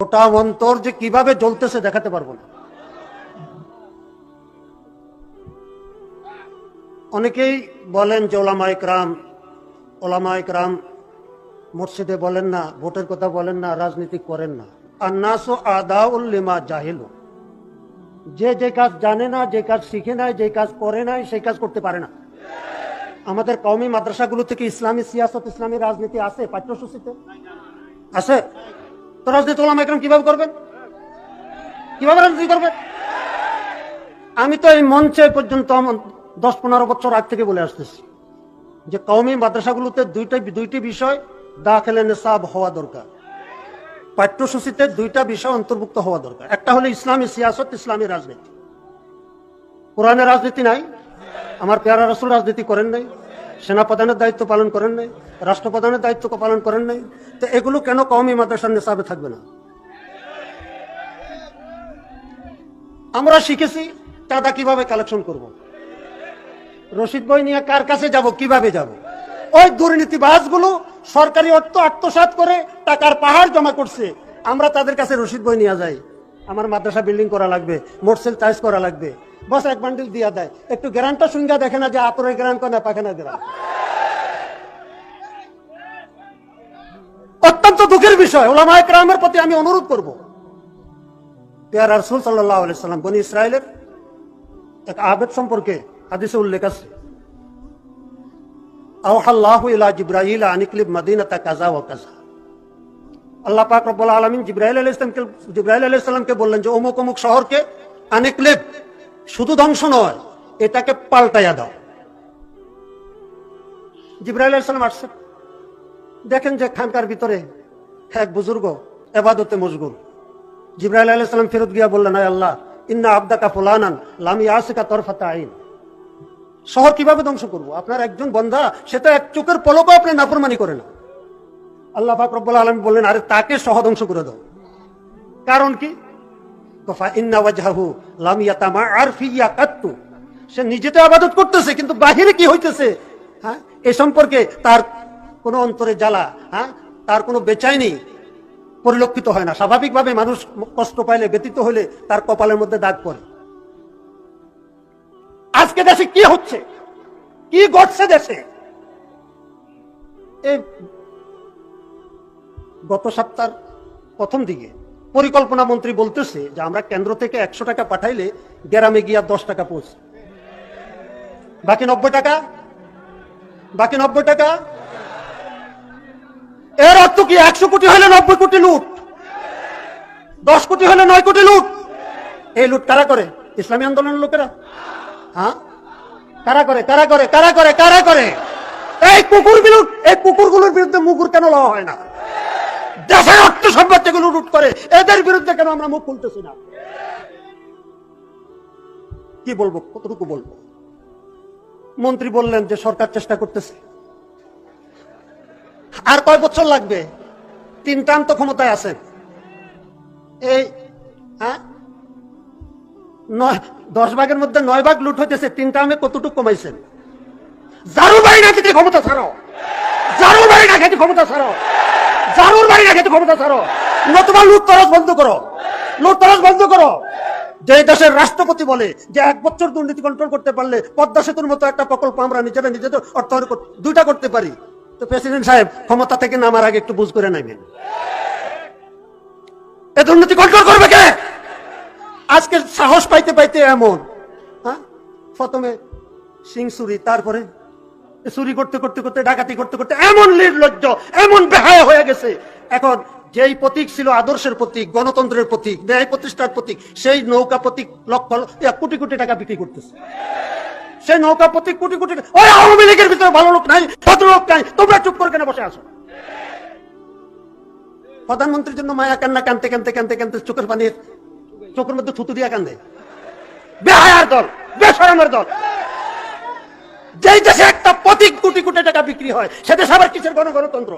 গোটা অন্তর যে কীভাবে জ্বলতেছে দেখাতে পারব না। অনেকেই বলেন যে ওলামা ইকরাম ওলামা ইকরাম মসজিদে বলেন না, ভোটের কথা বলেন না, রাজনীতি করেন না। আন্নাস আদাউল্লিমা জাহিল। যে যে কাজ জানে না, যে কাজ শিখে নাই, যে কাজ করে নাই, সেই কাজ করতে পারে না। আমাদের কওমি মাদ্রাসাগুলো থেকে ইসলামী সিয়াসত, ইসলামী রাজনীতি আছে পাঠ্যসূচিতে? আছে? তো রাজনীতি ওলামা ইকরাম কীভাবে করবেন কীভাবে রাজনীতি করবেন আমি তো এই মঞ্চে পর্যন্ত দশ পনেরো বছর আগ থেকে বলে আসতেছি যে কওমি মাদ্রাসাগুলোতে দুইটা দুইটি বিষয় দাখিলে নেশাব হওয়া দরকার। পাঠ্যসূচিতে দুইটা বিষয় অন্তর্ভুক্ত হওয়া দরকার। একটা হলো ইসলামী সিয়াসত, ইসলামী রাজনীতি। কোরআনের রাজনীতি নাই, আমার পেয়ারা রাজনীতি করেন নাই। সেনাপ্রধানের দায়িত্ব পালন করেন নাই, রাষ্ট্রপ্রধানের দায়িত্ব পালন করেন নাই, তো এগুলো কেন কওমি মাদ্রাসার নেশাবে থাকবে না? আমরা শিখেছি চাঁদা কীভাবে কালেকশন করব। রশিদ বই নিয়ে কার কাছে যাব, কীভাবে যাব? ওই দুর্নীতিবাজগুলো সরকারি অর্থ আত্মসাৎ করে টাকার পাহাড় জমা করছে। আমরা তাদের কাছে রশিদ বই নিয়ে যাই। আমার মাদ্রাসা বিল্ডিং করা লাগবে মোটসেল চার্জ করা লাগবে। বস, এক বান্ডিল দিয়া দেয়। একটু গ্যারান্টটা শুনগা, দেখে না যে আতরের গ্যারান্ট না পাখানা গ্যারান্ট অত্যন্ত দুঃখের বিষয় ওলামা একরামের প্রতি আমি অনুরোধ করব। পেয়ার রসুল সাল্লাহ সাল্লাম বনি ইসরায়েলের এক আবেদ সম্পর্কে হাদিসে উল্লেখ আছে। আল্লাহ পাক রব্বুল আলামিন জিব্রাইল আলাইহিস সালামকে জিব্রাইল বললেন যে, অমুক অমুক শহরকে আনিকলিব শুধু ধ্বংস নয়, এটাকে পাল্টাইয়া দাও। আলাইহিস সালাম দেখেন যে খানকার ভিতরে এক বুজুর্গ এবাদতে মশগুল জিব্রাইল আলাইহিস সালাম ফেরত গিয়া বললেন আল্লাহ, ইন্না আবদাকা ফুলানান লাম ইয়াসিকা তরফাতা আইন। শহর কীভাবে ধ্বংস করব? আপনার একজন বন্ধা সে তো এক চোখের পলকও আপনি নাফরমানি করে না। আল্লাহ পাক রব্বুল আলামিন বললেন, আরে তাকে সহ ধ্বংস করে দাও। কারণ কি? সে নিজে তো আবাদত করতেছে, কিন্তু বাহিরে কি হইতেছে? হ্যাঁ? এ সম্পর্কে তার অন্তরে জ্বালা হ্যাঁ? তার কোনো বেচাইনি পরিলক্ষিত হয় না। স্বাভাবিকভাবে মানুষ কষ্ট পাইলে, ব্যতীত হলে তার কপালের মধ্যে দাগ পড়ে। আজকে দেশে কি হচ্ছে? কি ঘটছে দেশে? এই গত সপ্তাহ প্রথম দিকে পরিকল্পনা মন্ত্রী বলতেছে যে আমরা কেন্দ্র থেকে একশো টাকা পাঠাইলে গ্রামে গিয়া দশ টাকা পৌঁছে। বাকি নব্বই টাকা? বাকি নব্বই টাকা? এর অর্থ কি একশো কোটি হলে নব্বই কোটি লুট? দশ কোটি হলে নয় কোটি লুট? এই লুট কারা করে? ইসলামী আন্দোলনের লোকেরা। হ্যাঁ? কারা করে? কারা করে? কারা করে? কারা করে? এই কুকুর বিলুট এই কুকুরগুলোর বিরুদ্ধে মুকুর কেন লওয়া হয় না? দেশের অর্থ সম্পত্তিগুলো লুট করে, এদের বিরুদ্ধে কেন আমরা মুখ খুলতেছি না? কি বলব? কতটুকু বলব? মন্ত্রী বললেন যে সরকার চেষ্টা করতেছে। আর কয় বছর লাগবে? তিন টান তো ক্ষমতায় আছেন এই হ্যাঁ? দশ ভাগের মধ্যে নয় ভাগ লুট হইতেছে, তিন টার্মে কতটুকু কমাইছেন? জারু বাড়ি না খেতে ক্ষমতা ছাড়ো। জারুর বাড়ি না খেতে ক্ষমতা ছাড়ো। জারুর বাড়ি খেতে ক্ষমতা ছাড়ো। নতুবা লুট তরস বন্ধ করো। লুট তরস বন্ধ করো। যে দেশের রাষ্ট্রপতি বলে যে এক বছর দুর্নীতি কন্ট্রোল করতে পারলে পদ্মা সেতুর মতো একটা প্রকল্প আমরা নিজেরা নিজেদের অর্থায়ন দুইটা করতে পারি। তো প্রেসিডেন্ট সাহেব, ক্ষমতা থেকে নামার আগে একটু বুঝ করে নাইবেন এ দুর্নীতি কন্ট্রোল করবে কে? আজকে সাহস পাইতে পাইতে এমন হ্যাঁ? প্রথমে সিং চুরি, তারপরে চুরি করতে করতে করতে, ডাকাতি করতে করতে এমন নির্লজ্জ, এমন বেহায়া হয়ে গেছে। এখন যেই প্রতীক ছিল আদর্শের প্রতীক, গণতন্ত্রের প্রতীক, ন্যায় প্রতিষ্ঠার প্রতীক, সেই নৌকা প্রতীক লক্ষ কোটি কোটি টাকা বিক্রি করতেছে। সেই নৌকা প্রতীক কোটি কোটি ওই আওয়ামী লীগের ভিতরে ভালো লোক নাই ভদ্র লোক নাই, তোমরা চুপ করে কেন বসে আছো? প্রধানমন্ত্রীর জন্য মায়া কান্না কানতে কানতে কানতে কানতে চোখের পানি চোখের মধ্যে থুতু দিয়া কান্দে। বেহায়ার দল, বেসরমের দল। যেই দেশে একটা প্রতীক কোটি কোটি টাকা বিক্রি হয়, সে দেশে আবার কিসের গণ গণতন্ত্র?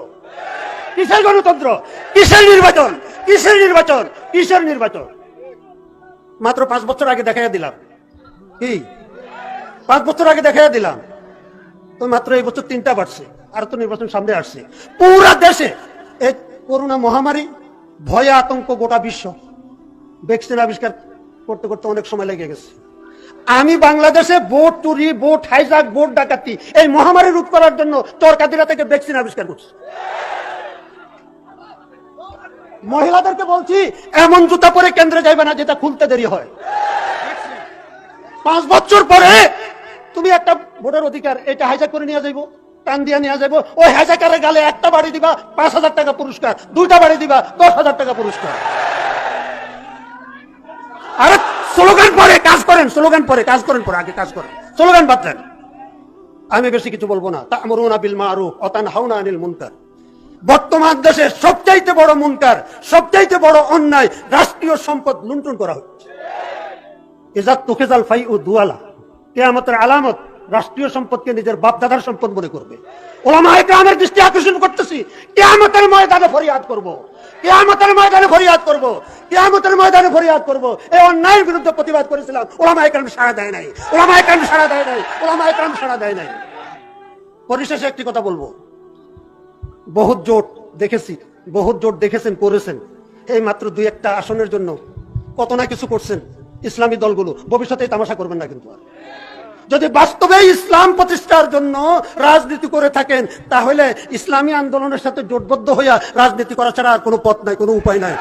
কিসের গণতন্ত্র? কিসের নির্বাচন? কিসের নির্বাচন? কিসের নির্বাচন? মাত্র পাঁচ বছর আগে দেখাইয়া দিলাম। কি? পাঁচ বছর আগে দেখাইয়া দিলাম। তো মাত্র এই বছর তিনটা বাড়ছে, আর তো নির্বাচন সামনে আসছে। পুরা দেশে এই করোনা মহামারী, ভয়ে আতঙ্ক গোটা বিশ্ব। ভ্যাকসিন আবিষ্কার করতে করতে অনেক সময় লেগে গেছে। আমি বাংলাদেশে ভোট চুরি ভোট হাইজাক ভোট ডাকাতি, এই মহামারী রোধ করার জন্য তরকাদিরা থেকে ভ্যাকসিন আবিষ্কার করছি। মহিলাদেরকে বলছি, এমন জুতা পরে কেন্দ্রে যাইবে না যেটা খুলতে দেরি হয়। পাঁচ বছর পরে তুমি একটা ভোটের অধিকার, এটা হাইজাক করে নিয়ে যাইবো, টান দিয়ে নিয়ে যাব ওই হাইজাকারের গালে একটা বাড়ি দিবা, পাঁচ হাজার টাকা পুরস্কার, দুইটা বাড়ি দিবা, দশ হাজার টাকা পুরস্কার। আরে স্লোগান পরে কাজ করেন, স্লোগান পরে কাজ করেন, পরে আগে কাজ করেন। স্লোগান বাদ দেন আমি বেশি কিছু বলব না। তা আমরুনা বিল মারুফ অতান হাউনা আনিল মুনকার। বর্তমান দেশে সবচাইতে বড় মুনকার, সবচাইতে বড় অন্যায় রাষ্ট্রীয় সম্পদ লুণ্ঠন করা হচ্ছে। ইজাত তুখেজাল ফাই ও দুয়ালা কে কেয়ামতের আলামত রাষ্ট্রীয় সম্পদকে নিজের বাপদাদার সম্পদ মনে করবে। ওলামা একরামের দৃষ্টি আকর্ষণ করতেছি। কেয়ামতের ময়দানে ফরিয়াদ করব। কেয়ামতের ময়দানে ফরিয়াদ করব, কেয়ামতের ময়দানে ফরিয়াদ করব। এই অন্যায়ের বিরুদ্ধে প্রতিবাদ করেছিলাম। ওলামা একরাম সাড়া দেয় নাই। ওলামা একরাম সাড়া দেয় নাই। ওলামা একরাম সাড়া দেয় নাই। পরিশেষে একটি কথা বলব। বহুত জোট দেখেছি, বহুত জোট দেখেছেন, করেছেন। এই মাত্র দুই একটা আসনের জন্য কত না কিছু করছেন ইসলামী দলগুলো। ভবিষ্যতে তামাশা করবেন না কিন্তু। যদি বাস্তবে ইসলাম প্রতিষ্ঠার জন্য রাজনীতি করে থাকেন, তাহলে ইসলামী আন্দোলনের সাথে জোটবদ্ধ হইয়া রাজনীতি করা ছাড়া আর কোনো পথ নাই, কোনো উপায় নাই।